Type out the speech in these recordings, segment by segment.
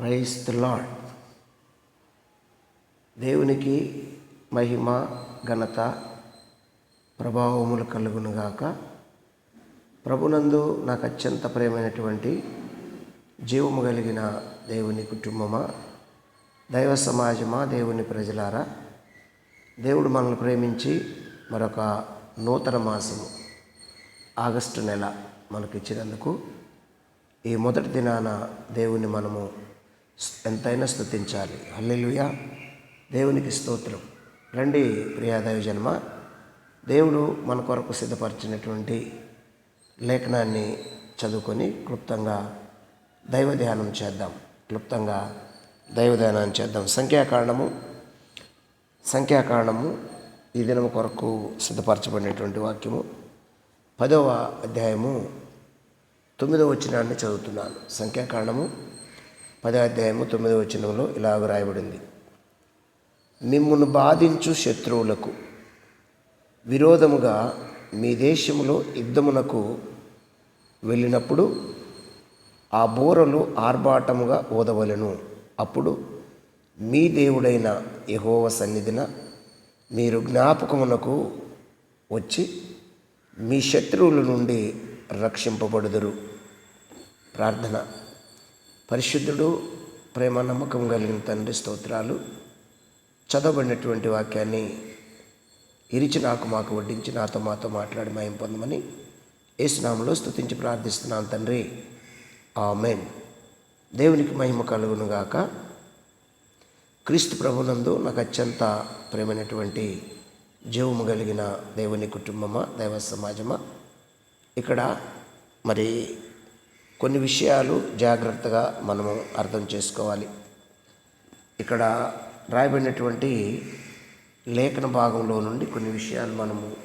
Price the lord దేవునికి మహిమ ఘనత ప్రభావములు కలుగునుగాక ప్రభునందు నాకు అత్యంత ప్రేమైనటువంటి జీవము కలిగిన దేవుని కుటుంబమా దైవ సమాజమా దేవుని ప్రజలారా. దేవుడు మనల్ని ప్రేమించి మరొక నూతన మాసము ఆగస్టు నెల మనకి ఇచ్చినందుకు ఈ మొదటి దినాన దేవుని మనము ఎంతైనా స్తుతించాలి. హల్లెలూయా. దేవునికి స్తోత్రం. రండి ప్రియాదైవ జన్మ దేవుడు మన కొరకు సిద్ధపరిచినటువంటి లేఖనాన్ని చదువుకొని క్లుప్తంగా దైవ ధ్యానం చేద్దాం. క్లుప్తంగా దైవ ధ్యానం చేద్దాం. సంఖ్యాకారణము సంఖ్యాకాండము ఈ దినము కొరకు సిద్ధపరచబడినటువంటి వాక్యము. పదవ అధ్యాయము తొమ్మిదవ వచనాన్ని చదువుతున్నాను. సంఖ్యాకారణము అధ్యాయము తొమ్మిదవ వచనంలో ఇలా వ్రాయబడింది. మిమ్మును బాధించు శత్రువులకు విరోధముగా మీ దేశములో యుద్ధమునకు వెళ్ళినప్పుడు ఆ బోరలు ఆర్భాటముగా ఓదవలెను. అప్పుడు మీ దేవుడైన యహోవ సన్నిధిన మీరు జ్ఞాపకమునకు వచ్చి మీ శత్రువుల నుండి రక్షింపబడుదురు. ప్రార్థన. పరిశుద్ధుడు ప్రేమ నమ్మకం కలిగిన తండ్రి స్తోత్రాలు. చదవబడినటువంటి వాక్యాన్ని ఇరిచి నాకు మాకు వడ్డించి నాతో మాతో మాట్లాడి మాయం పొందమని ఏసునామలో స్థుతించి ప్రార్థిస్తున్నాను తండ్రి. ఆమెన్. దేవునికి మహిమ కలుగునుగాక క్రీస్తు ప్రభునందు నాకు అత్యంత ప్రేమైనటువంటి జీవము కలిగిన దేవుని కుటుంబమా దైవ సమాజమా? ఇక్కడ మరి కొన్ని విషయాలు జాగ్రత్తగా మనము అర్థం చేసుకోవాలి. ఇక్కడ రాయబడినటువంటి లేఖన భాగంలో నుండి కొన్ని విషయాలు మనము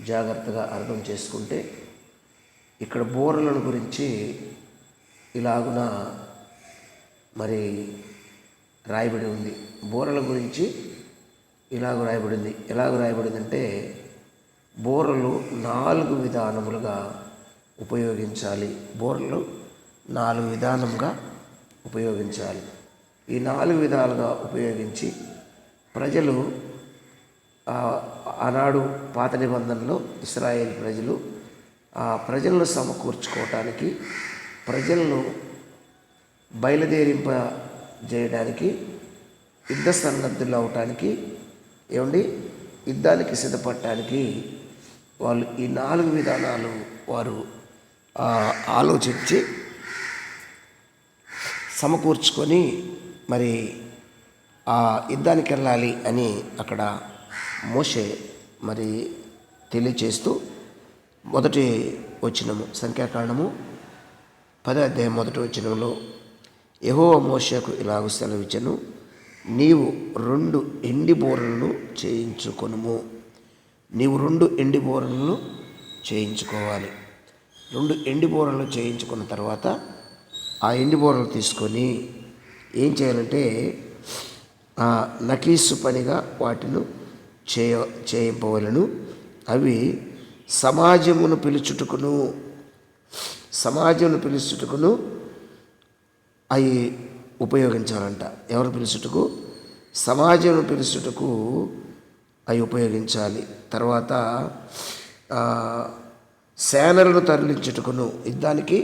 జాగ్రత్తగా అర్థం చేసుకుంటే ఇక్కడ బోరలను గురించి ఇలాగున మరి రాయబడి ఉంది. బోరల గురించి ఇలాగ రాయబడింది. ఎలాగ రాయబడిందంటే బోరలు నాలుగు విధానములుగా ఉపయోగించాలి. బోర్లు నాలుగు విధానంగా ఉపయోగించాలి. ఈ నాలుగు విధాలుగా ఉపయోగించి ప్రజలు ఆనాడు పాత నిబంధనలో ఇస్రాయేల్ ప్రజలు ఆ ప్రజలను సమకూర్చుకోవటానికి ప్రజలను బయలుదేరింప చేయడానికి యుద్ధ సన్నద్ధులు అవటానికి ఏమండి? యుద్ధానికి సిద్ధపడటానికి వాళ్ళు ఈ నాలుగు విధానాలు వారు ఆలోచించి సమకూర్చుకొని మరి ఆ యుద్ధానికి వెళ్ళాలి అని అక్కడ మోషే మరి తెలియచేస్తూ మొదటి వచ్చినము సంఖ్యాకాండము పదో అధ్యాయం మొదటి వచ్చినంలో యహో మోషకు ఇలాగ సెలవిచ్చను నీవు రెండు ఎండి బోరలను చేయించుకొనుము. నీవు రెండు ఎండి బోరలను చేయించుకోవాలి. రెండు ఎండి బోరలు చేయించుకున్న తర్వాత ఆ ఎండి బోరలు తీసుకొని ఏం చేయాలంటే నకీసు పనిగా వాటిని చేయ చేయింపవలను. అవి సమాజమును పిలుచుటకును సమాజమును పిలుచుటకును అవి ఉపయోగించాలంట. ఎవరు పిలుచుటకు? సమాజమును పిలుచుటకు అవి ఉపయోగించాలి. తర్వాత సేనలను తరలించుటకును. యుద్ధానికి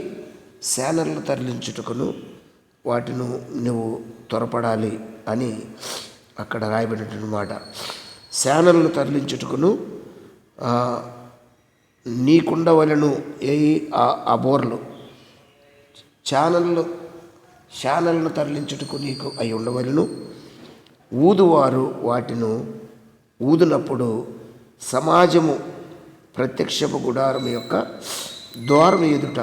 సేనలను తరలించుటకును వాటిని నువ్వు త్వరపడాలి అని అక్కడ రాయబడినటువంటి మాట. సేనలను తరలించుటకును నీకుండవలను ఏ ఆ బోర్లు ఛానళ్ళు ఛానళ్ళను తరలించుటకు నీకు అయి ఉండవలను. ఊదువారు వాటిను ఊదినప్పుడు సమాజము ప్రత్యక్షపు గుడారం యొక్క ద్వారం ఎదుట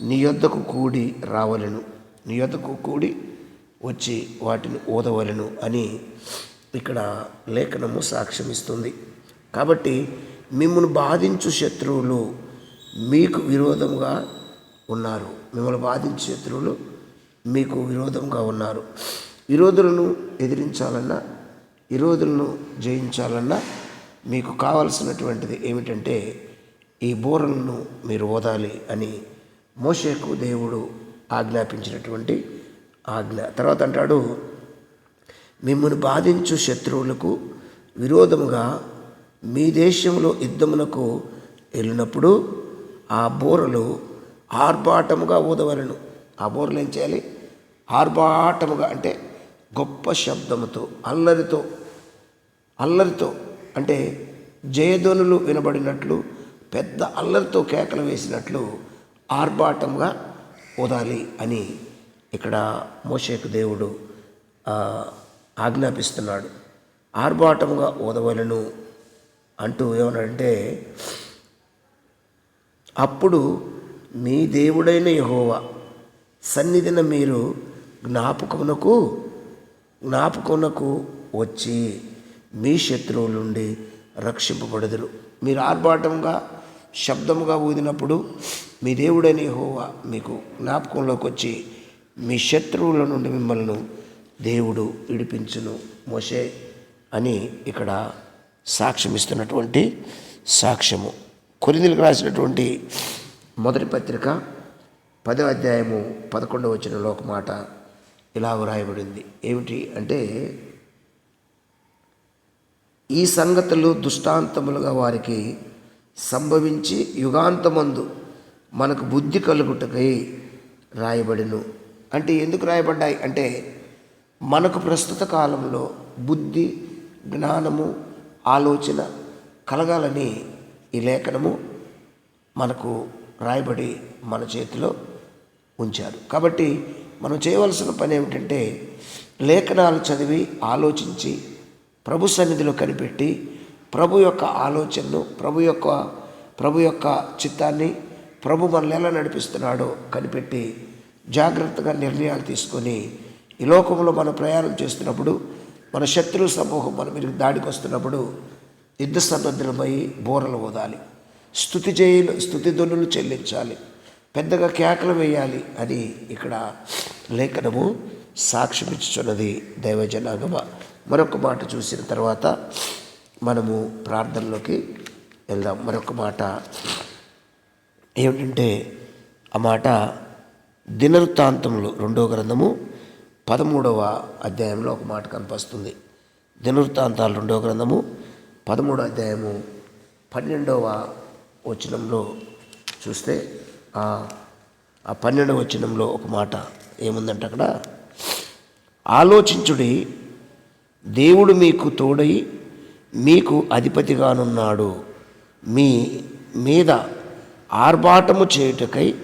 నీ యొద్దకు కూడి రావలను. నీ యొద్దకు కూడి వచ్చి వాటిని ఓదవలను అని ఇక్కడ లేఖనము సాక్ష్యమిస్తుంది. కాబట్టి మిమ్మల్ని బాధించు శత్రువులు మీకు విరోధంగా ఉన్నారు. మిమ్మల్ని బాధించే శత్రువులు మీకు విరోధంగా ఉన్నారు. విరోధులను ఎదిరించాలన్నా విరోధులను జయించాలన్నా మీకు కావలసినటువంటిది ఏమిటంటే ఈ బోరలను మీరు ఓదాలి అని మోషేకు దేవుడు ఆజ్ఞాపించినటువంటి ఆజ్ఞ. తర్వాత అంటాడు మిమ్మల్ని బాధించు శత్రువులకు విరోధముగా మీ దేశంలో యుద్ధమునకు వెళ్ళినప్పుడు ఆ బోరలు ఆర్భాటముగా ఊదవలను. ఆ బోరలు ఏం చేయాలి? ఆర్భాటముగా అంటే గొప్ప శబ్దముతో అల్లరితో అల్లరితో అంటే జయధ్వనులు వినబడినట్లు పెద్ద అల్లరితో కేకలు వేసినట్లు ఆర్భాటంగా ఓదాలి అని ఇక్కడ మోషేకు దేవుడు ఆజ్ఞాపిస్తున్నాడు. ఆర్భాటముగా ఓదవలను అంటూ ఏమన్నాడంటే అప్పుడు మీ దేవుడైన యహోవా సన్నిధిన మీరు జ్ఞాపకమునకు జ్ఞాపకమునకు వచ్చి మీ శత్రువుల నుండి రక్షింపబడదురు. మీరు ఆర్భాటంగా శబ్దముగా ఊదినప్పుడు మీ దేవుడని హోవా మీకు జ్ఞాపకంలోకి వచ్చి మీ శత్రువుల నుండి మిమ్మల్ని దేవుడు విడిపించును. మోసే అని ఇక్కడ సాక్ష్యం ఇస్తున్నటువంటి సాక్ష్యము. కొరిందులకు రాసినటువంటి మొదటి పత్రిక పదో అధ్యాయము పదకొండవ వచ్చిన ఒక మాట ఇలా వ్రాయబడింది. ఏమిటి అంటే ఈ సంగతులు దుష్టాంతములుగా వారికి సంభవించి యుగాంతమందు మనకు బుద్ధి కలుగుటకై రాయబడిను. అంటే ఎందుకు రాయబడ్డాయి? అంటే మనకు ప్రస్తుత కాలంలో బుద్ధి జ్ఞానము ఆలోచన కలగాలని ఈ లేఖనము మనకు రాయబడి మన చేతిలో ఉంచారు. కాబట్టి మనం చేయవలసిన పని ఏమిటంటే లేఖనాలు చదివి ఆలోచించి ప్రభు సన్నిధిలో కనిపెట్టి ప్రభు యొక్క ఆలోచనను ప్రభు యొక్క ప్రభు యొక్క చిత్తాన్ని ప్రభు మనల్ని ఎలా నడిపిస్తున్నాడో కనిపెట్టి జాగ్రత్తగా నిర్ణయాలు తీసుకొని ఈ లోకంలో మనం ప్రయాణం చేస్తున్నప్పుడు మన శత్రు సమూహం మన మీద దాడికి వస్తున్నప్పుడు యుద్ధ సన్నద్ధులమై బోరలు ఓదాలి స్థుతి చేయలు స్థుతి ధ్వనులు చెల్లించాలి. పెద్దగా కేకలు వేయాలి అని ఇక్కడ లేఖనము సాక్ష్యమిచ్చుచున్నది దైవజనాగమ. మరొక మాట చూసిన తర్వాత మనము ప్రార్థనలోకి వెళ్దాం. మరొక మాట ఏమిటంటే ఆ మాట దినవృత్తాంతంలో రెండో గ్రంథము పదమూడవ అధ్యాయంలో ఒక మాట కనిపిస్తుంది. దినవృత్తాంతాలు రెండవ గ్రంథము పదమూడో అధ్యాయము పన్నెండవ వచనంలో చూస్తే ఆ ఆ పన్నెండవ వచనంలో ఒక మాట ఏముందంటే అక్కడ ఆలోచించుడి దేవుడు మీకు తోడై మీకు అధిపతిగానున్నాడు. మీ మీద ఆర్భాటము చేయుటకై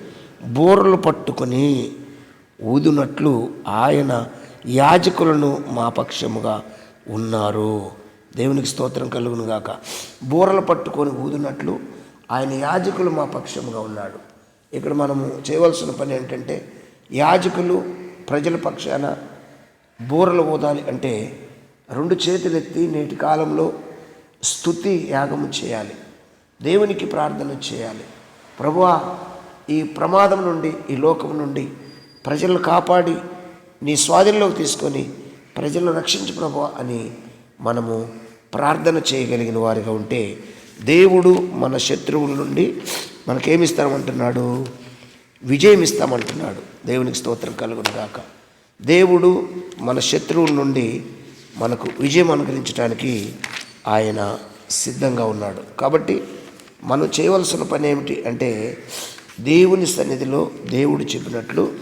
బోర్లు పట్టుకొని ఊదునట్లు ఆయన యాజకులను మా పక్షముగా ఉన్నారు. దేవునికి స్తోత్రం కలుగునుగాక బూరలు పట్టుకొని ఊదినట్లు ఆయన యాజకులు మా పక్షముగా ఉన్నాడు. ఇక్కడ మనము చేయవలసిన పని ఏంటంటే యాజకులు ప్రజల పక్షాన బూరలు ఊదాలి అంటే రెండు చేతులెత్తి నేటి కాలంలో స్థుతి యాగము చేయాలి. దేవునికి ప్రార్థన చేయాలి. ప్రభువా ఈ ప్రమాదం నుండి ఈ లోకం నుండి ప్రజలను కాపాడి నీ స్వాధీనంలోకి తీసుకొని ప్రజలను రక్షించు ప్రభు అని మనము ప్రార్థన చేయగలిగిన వారిగా ఉంటే దేవుడు మన శత్రువుల నుండి మనకేమిస్తామంటున్నాడు విజయం ఇస్తామంటున్నాడు. దేవునికి స్తోత్రం కలుగునుగాక దేవుడు మన శత్రువుల నుండి మనకు విజయం అనుగ్రహించడానికి ఆయన సిద్ధంగా ఉన్నాడు. కాబట్టి మనం చేయవలసిన పని ఏమిటి అంటే దేవుని సన్నిధిలో దేవుడు చెప్పినట్లు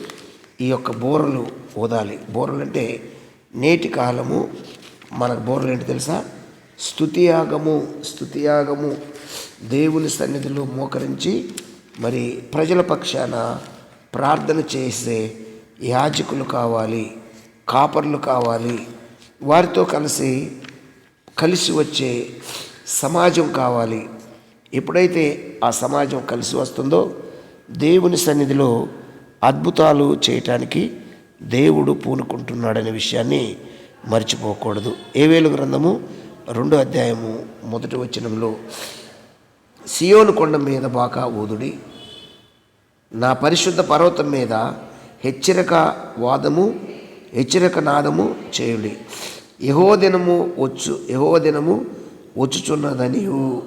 ఈ యొక్క బోరలు ఊదాలి. బోరలు అంటే నేటి కాలము మనకు బోరలు ఏంటి తెలుసా? స్థుతియాగము స్థుతియాగము దేవుని సన్నిధిలో మోకరించి మరి ప్రజల పక్షాన ప్రార్థన చేసే యాజకులు కావాలి కాపర్లు కావాలి వారితో కలిసి కలిసి వచ్చే సమాజం కావాలి. ఎప్పుడైతే ఆ సమాజం కలిసి వస్తుందో దేవుని సన్నిధిలో అద్భుతాలు చేయటానికి దేవుడు పూనుకుంటున్నాడనే విషయాన్ని మర్చిపోకూడదు. ఏవేలు గ్రంథము రెండో అధ్యాయము మొదటి వచనంలో సియోను కొండ మీద బాకా ఊదుడి నా పరిశుద్ధ పర్వతం మీద హెచ్చరిక వాదము హెచ్చరిక నాదము చేయుడి. యహోదినము వచ్చు యహోదినము వచ్చుచున్నదనియు.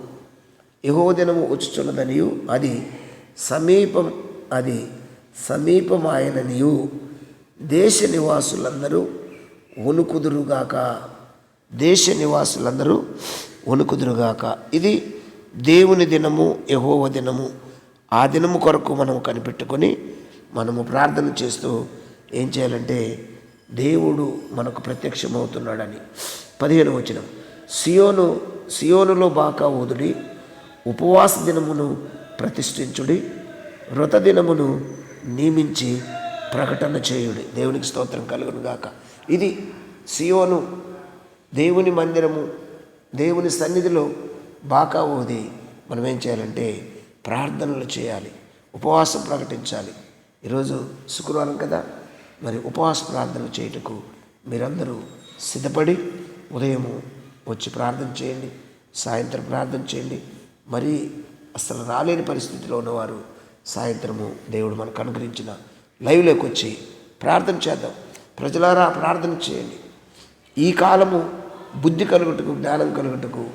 యహోదినము వచ్చుచున్నదనియు అది సమీపం అది సమీపమాయననియు. దేశ నివాసులందరూ వణుకుదురుగాక. దేశ నివాసులందరూ వణుకుదురుగాక. ఇది దేవుని దినము యహోవ దినము. ఆ దినము కొరకు మనం కనిపెట్టుకొని మనము ప్రార్థన చేస్తూ ఏం చేయాలంటే దేవుడు మనకు ప్రత్యక్షమవుతున్నాడని. పదిహేను వచనం. సియోను సియోనులో బాకా ఊదుడి ఉపవాస దినమును ప్రతిష్ఠించుడి వ్రత దినమును నియమించి ప్రకటన చేయుడి. దేవునికి స్తోత్రం కలుగును గాక ఇది సియోను దేవుని మందిరము దేవుని సన్నిధిలో బాకా ఊది. మనం ఏం చేయాలంటే ప్రార్థనలు చేయాలి ఉపవాసం ప్రకటించాలి. ఈరోజు శుక్రవారం కదా? మరి ఉపవాస ప్రార్థనలు చేయుటకు మీరందరూ సిద్ధపడి ఉదయము వచ్చి ప్రార్థన చేయండి సాయంత్రం ప్రార్థన చేయండి. మరి అసలు రాలేని పరిస్థితిలో ఉన్నవారు సాయంత్రము దేవుడు మనకు అనుగ్రహించిన లైవ్లోకి వచ్చి ప్రార్థన చేద్దాం. ప్రజలారా ప్రార్థన చేయండి. ఈ కాలము బుద్ధి కలుగుటకు జ్ఞానం కలుగుటకు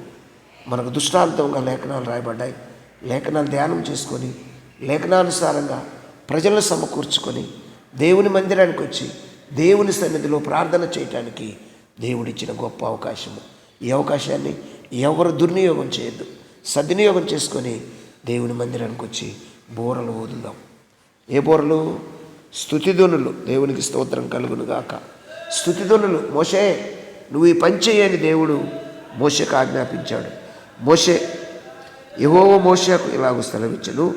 మనకు దృష్టాంతంగా లేఖనాలు రాయబడ్డాయి. లేఖనాలు ధ్యానం చేసుకొని లేఖనానుసారంగా ప్రజలను సమకూర్చుకొని దేవుని మందిరానికి వచ్చి దేవుని సన్నిధిలో ప్రార్థన చేయటానికి దేవుడిచ్చిన గొప్ప అవకాశము. ఈ అవకాశాన్ని ఎవరు దుర్వినియోగం చేయొద్దు. సద్వినియోగం చేసుకొని దేవుని మందిరానికి వచ్చి బోరలు వదులుదాం ఏ బోరలు? స్థుతిధునులు దేవునికి స్తోత్రం కలుగును గాక. స్థుతిధునులు మోషే నువ్వు ఈ పని చేయని దేవుడు మోషకు ఆజ్ఞాపించాడు. మోషే ఏవో మోషకు ఇలాగ స్థలమిచ్చను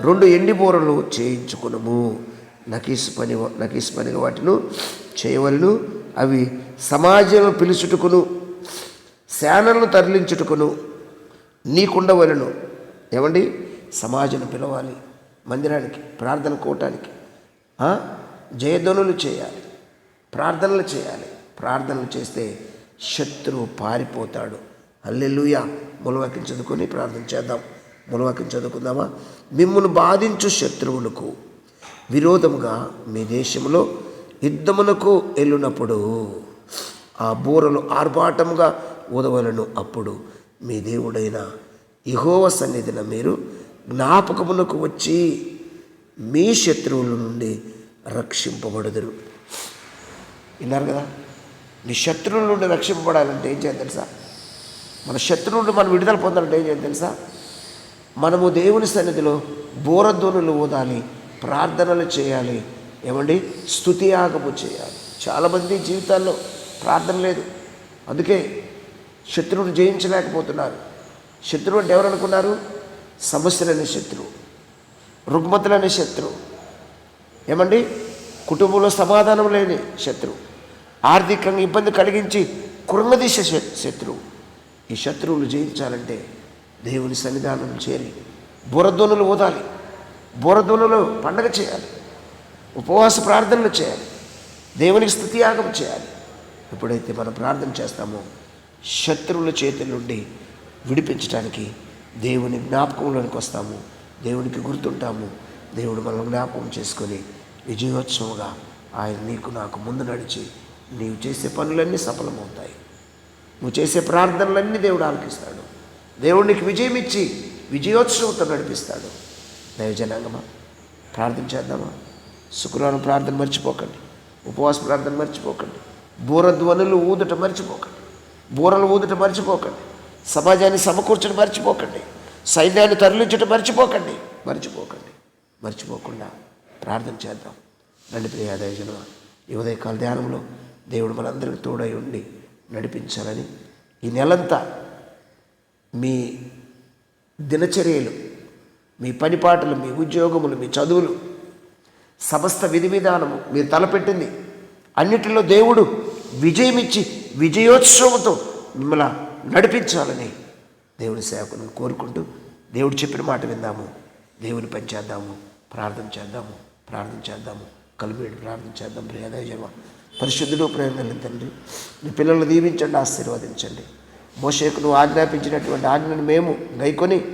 రెండు ఎండి బోరలు చేయించుకునము. నకీసు పని నకీసు పని వాటిను చేయవలను అవి సమాజం పిలుచుటకును శానలను తరలించుటకును నీకుండవలను. ఏమండి? సమాజం పిలవాలి మందిరానికి ప్రార్థన కోటానికి. జయధ్వనులు చేయాలి ప్రార్థనలు చేయాలి. ప్రార్థనలు చేస్తే శత్రువు పారిపోతాడు. అల్లెలుయ మూలవాక్యం చదువుకొని ప్రార్థన చేద్దాం. మూలవాక్యం చదువుకుందామా మిమ్మును బాధించు శత్రువులకు. విరోధముగా మీ దేశంలో యుద్ధమునకు వెళ్ళినప్పుడు ఆ బూరలు ఆర్భాటముగా ఊదవలను అప్పుడు మీ దేవుడైన ఇహోవ సన్నిధిన మీరు జ్ఞాపకమునకు వచ్చి మీ శత్రువుల నుండి రక్షింపబడదురు. విన్నారు కదా? నీ శత్రువుల నుండి రక్షింపబడాలంటే ఏం చేయాలి తెలుసా? మన శత్రువు నుండి మనం విడుదల పొందాలంటే ఏం చేయాలి తెలుసా? మనము దేవుని సన్నిధిలో బోరధ్వనులు ఊదాలి ప్రార్థనలు చేయాలి. ఏమండి? స్థుతి యాగము చేయాలి. చాలామంది జీవితాల్లో ప్రార్థన లేదు. అందుకే శత్రువును జయించలేకపోతున్నారు. శత్రువు అంటే ఎవరనుకున్నారు? సమస్యలనే శత్రువు రుగ్మతులనే శత్రువు. ఏమండి? కుటుంబంలో సమాధానం లేని శత్రువు. ఆర్థికంగా ఇబ్బంది కలిగించి కృంగదీశ శత్రువు. ఈ శత్రువులు జయించాలంటే దేవుని సన్నిధానం చేరి బురధ్వనులు ఊదాలి. బురధ్వనులు పండగ చేయాలి. ఉపవాస ప్రార్థనలు చేయాలి. దేవునికి స్థుతియాగం చేయాలి. ఎప్పుడైతే మనం ప్రార్థన చేస్తామో శత్రువుల చేతుల నుండి విడిపించడానికి దేవుని జ్ఞాపకంలోనికి వస్తాము. దేవునికి గుర్తుంటాము. దేవుడు మనం జ్ఞాపకం చేసుకొని విజయోత్సవంగా ఆయన నీకు నాకు ముందు నడిచి నీవు చేసే పనులన్నీ సఫలమవుతాయి. నువ్వు చేసే ప్రార్థనలన్నీ దేవుడు ఆలకిస్తాడు. దేవుడు నీకు విజయం ఇచ్చి విజయోత్సవంతో నడిపిస్తాడు. దైవజనాంగమా ప్రార్థన చేద్దామా? శుక్రవారం ప్రార్థన మర్చిపోకండి. ఉపవాస ప్రార్థన మర్చిపోకండి. బూరధ్వనులు ఊదట మర్చిపోకండి. బూరలు ఊదట మర్చిపోకండి. సమాజాన్ని సమకూర్చడం మర్చిపోకండి. సైన్యాన్ని తరలించడం మర్చిపోకండి. మర్చిపోకండి. మర్చిపోకుండా ప్రార్థన చేద్దాం. రండి ప్రియా దయజన ఈ ఉదయకాల ధ్యానంలో దేవుడు మనందరికి తోడై ఉండి నడిపించాలని ఈ నెలంతా మీ దినచర్యలు మీ పనిపాటలు మీ ఉద్యోగములు మీ చదువులు సమస్త విధి విధానము మీరు తలపెట్టింది. అన్నిటిలో దేవుడు విజయం ఇచ్చి విజయోత్సవంతో మిమ్మల్ని నడిపించాలని దేవుని సేవకులను కోరుకుంటూ దేవుడు చెప్పిన మాట విందాము. దేవుని పని చేద్దాము ప్రార్థన చేద్దాము ప్రార్థన చేద్దాము కలిపేడు ప్రార్థన చేద్దాం. ప్రియదయజన్మ పరిశుద్ధుడు ప్రేమ తండ్రి నీ పిల్లలను దీవించండి ఆశీర్వదించండి. మోషేకు నువ్వు ఆజ్ఞాపించినటువంటి ఆజ్ఞను మేము గైకొని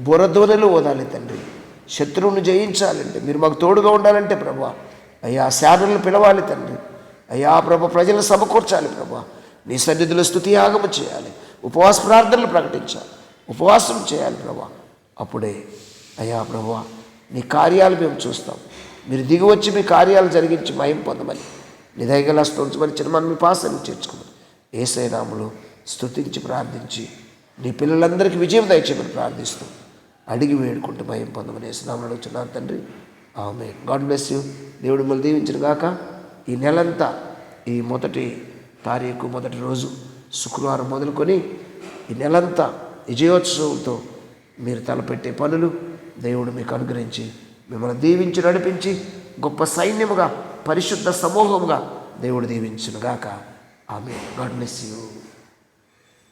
బురధ్వనులు ఓదాలి తండ్రి. శత్రువును జయించాలంటే మీరు మాకు తోడుగా ఉండాలంటే ప్రభా. అయ్యా శారులను పిలవాలి తండ్రి. అయ్యా ప్రభ ప్రజలను సమకూర్చాలి ప్రభా. నీ సన్నిధిలో స్థుతి యాగము చేయాలి. ఉపవాస ప్రార్థనలు ప్రకటించాలి. ఉపవాసం చేయాలి ప్రభా. అప్పుడే అయ్యా ప్రభా నీ కార్యాలు మేము చూస్తాం. మీరు దిగి వచ్చి మీ కార్యాలు జరిగించి మయం పొందమని నీ దగ్గర స్తోత్రమని చిన్న మీ పాసాన్ని చేర్చుకోమని ఏసైనాములు స్థుతించి స్తుతించి ప్రార్థించి నీ పిల్లలందరికీ విజయం దయచేయమని ప్రార్థిస్తాం అడిగి వేడుకుంటూ భయం పొందమని వేసినామని అడుగుతున్నాను తండ్రి. ఆమె గాడ్ బ్లెస్ యూ. దేవుడు మిమ్మల్ని దీవించినగాక ఈ నెలంతా ఈ మొదటి తారీఖు మొదటి రోజు శుక్రవారం మొదలుకొని ఈ నెలంతా విజయోత్సవంతో మీరు తలపెట్టే పనులు దేవుడు మీకు అనుగ్రహించి మిమ్మల్ని దీవించి నడిపించి గొప్ప సైన్యముగా పరిశుద్ధ సమూహముగా దేవుడు దీవించునుగాక ఆమె గాడ్ బ్లెస్ యూ.